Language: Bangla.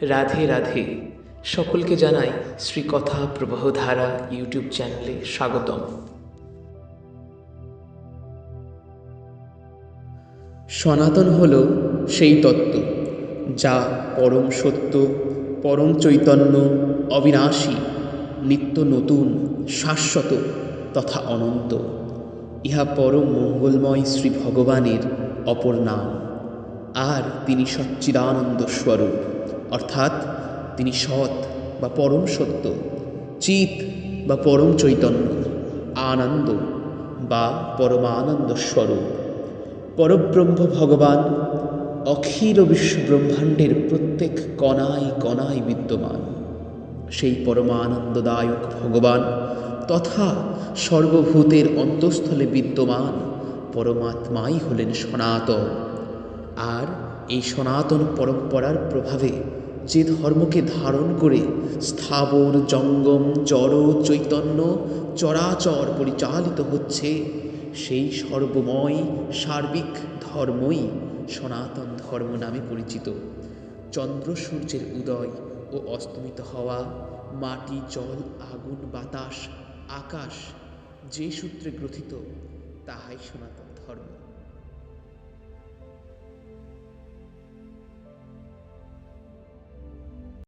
রাধে রাধে। সকলকে জানাই শ্রীকথা প্রবাহধারা ইউটিউব চ্যানেলে স্বাগতম। সনাতন হল সেই তত্ত্ব যা পরম সত্য, পরম চৈতন্য, অবিনাশী, নিত্য নতুন, শাশ্বত তথা অনন্ত। ইহা পরম মঙ্গলময় শ্রী ভগবানের অপর নাম। আর তিনি সচ্চিদানন্দ স্বরূপ। অর্থাৎ তিনি সৎ বা পরম সত্য চিত বা পরম চৈতন্য, আনন্দ বা পরমানন্দ স্বরূপ। পরব্রহ্ম ভগবান অখিল বিশ্ব ব্রহ্মাণ্ডের প্রত্যেক কণায় কণায় বিদ্যমান। সেই পরমানন্দদায়ক ভগবান তথা সর্বভূতের অন্তঃস্থলে বিদ্যমান পরমাত্মাই হলেন সনাতন। আর এই সনাতন পরম্পরার প্রভাবে যে ধর্মকে ধারণ করে স্থাবর জঙ্গম জড় চৈতন্য চরাচর পরিচালিত হচ্ছে। সেই সর্বময় সার্বিক ধর্মই সনাতন ধর্ম নামে পরিচিত। চন্দ্র সূর্যের উদয় ও অস্তমিত হওয়া, মাটি, জল, আগুন, বাতাস, আকাশ যে সূত্রে গ্রথিত, তাহাই সনাতন ধর্ম।